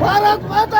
完了完了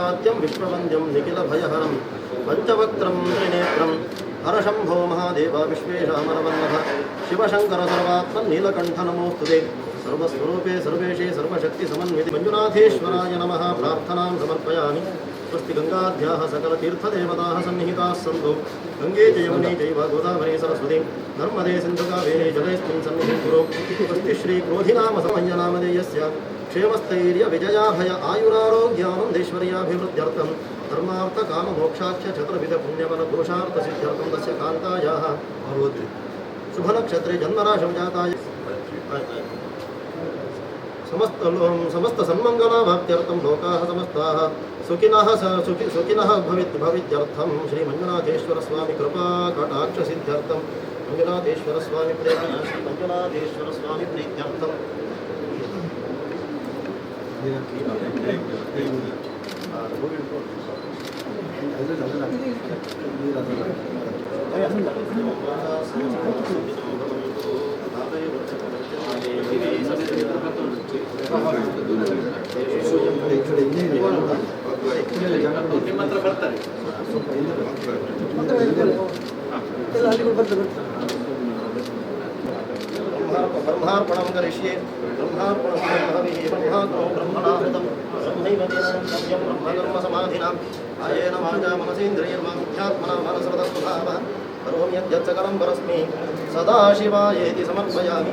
आद्यं विश्ववन्द्यं निखिलभयहरं पञ्चवक्त्रं त्रिनेत्रं हरशम्भो महादेव विश्वेशामरवल्लभ शिवशङ्कर सर्वात्मन् नीलकण्ठ नमोऽस्तु ते सर्वस्वरूपे सर्वेशे सर्वशक्तिसमन्विते मञ्जुनाथेश्वराय नमः प्रार्थनां समर्पयामि स्वस्ति गङ्गाध्याः सकलतीर्थदेवताः सन्निहिताः सन्तु। गङ्गे च यमुने चैव गोदावरी सरस्वती। नर्मदे सिन्धुकावेरे जलेऽस्मिन् सन्निधिं कुरु स्वस्ति श्रीक्रोधिनाम समञ्जनामधेयस्य क्षेमस्थैर्य विजयाभय आयुरारोग्यानन्दैश्वर्याभिवृद्ध्यर्थं। धर्मार्थकाममोक्षाख्य चतुर्विध पुण्यबल पुरुषार्थसिद्ध्यर्थं तस्य कान्तायाः। भवत् शुभनक्षत्रे जन्मराशौ जाताय। సమస్త సమస్త సన్మంగళామాప్త్యర్థం లోకా సమస్తా. సుఖిన సుఖి సుఖిన భవిత్ భవిత్యర్థం. శ్రీ మంజునాథేశ్వర స్వామి కృపా కటాక్ష సిద్ధ్యర్థం మంజునాథేశ్వర స్వామి ప్రేమ శ్రీ ప్రీత్యర్థం. మీరు ब्रह्मार्पणं करिष्ये। ब्रह्मार्पणं ब्रह्मभिः ब्रह्माग्नो ब्रह्मणाहृतं ब्रह्मैव तेन ब्रह्मकर्मसमाधिनाम् आयेन वाचा सदाशिवायेति समर्पयामि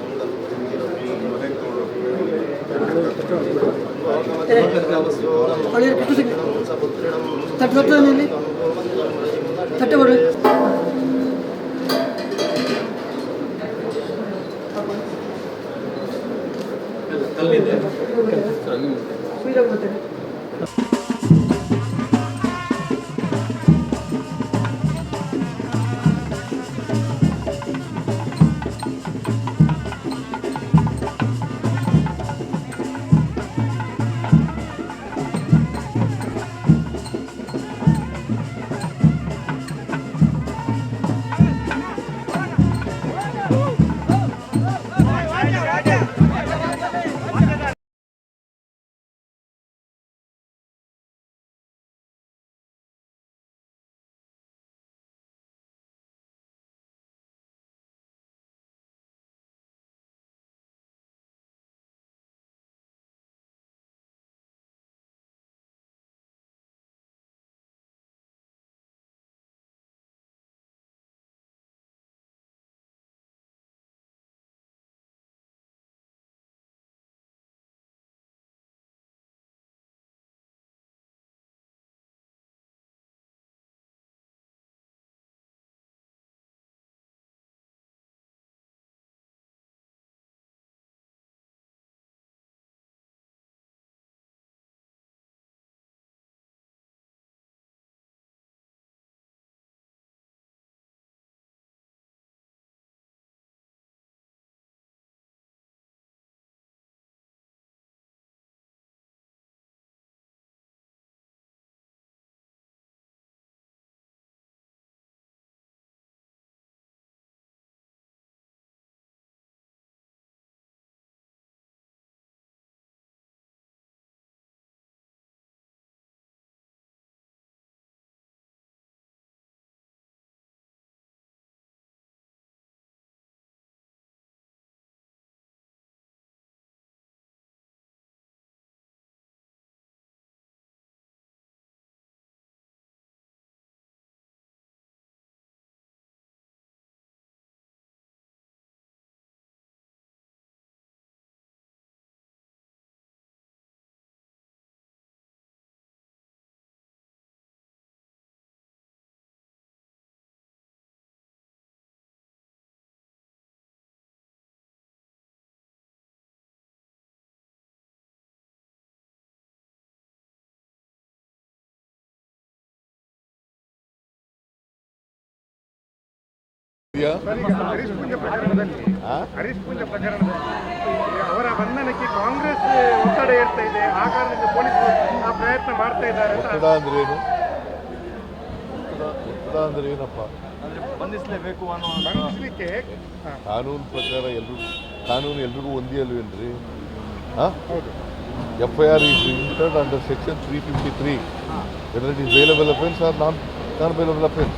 பழைய பிட்டு சிங் தட்டு தட்டு தட்டு ஒரு கல்லிದೆ ಅವರ ಬಂಧನಕ್ಕೆ ಕಾಂಗ್ರೆಸ್ ಒತ್ತಡ ಇರ್ತಾ ಇದೆ. ಆ ಕಾರಣದಿಂದ ಪೊಲೀಸರು ಆ ಪ್ರಯತ್ನ ಮಾಡ್ತಾ ಇದ್ದಾರೆ ಅಂತ ಒತ್ತಡ ಅಂದ್ರೆ ಏನು? ಒತ್ತಡ- ಅಂದ್ರೆ ಏನಪ್ಪ? ಬಂಧಿಸಲೇಬೇಕು ಅನ್ನೋ ಬಂಧಿಸ್ಲಿಕ್ಕೆ ಕಾನೂನು ಪ್ರಕಾರ ಎಲ್ರು ಕಾನೂನು ಎಲ್ರಿಗೂ ಒಂದೇ ಅಲ್ವೇನ್ರಿ ಹೌದು. F I R is registered under section three fifty three whether it is offence or non non bailable offence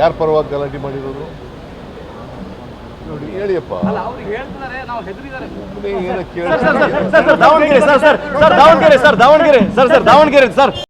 ಯಾರ ಪರವಾಗಿ ಗಲಾಟೆ ಮಾಡಿರೋದು? ನೋಡಿ ಹೇಳಿಯಪ್ಪ. ಸುಮ್ಮನೆ ಏನೋ ಕೇಳಿ Davanagere sir sir Davanagere sir Davanagere sir sir Davanagere sir.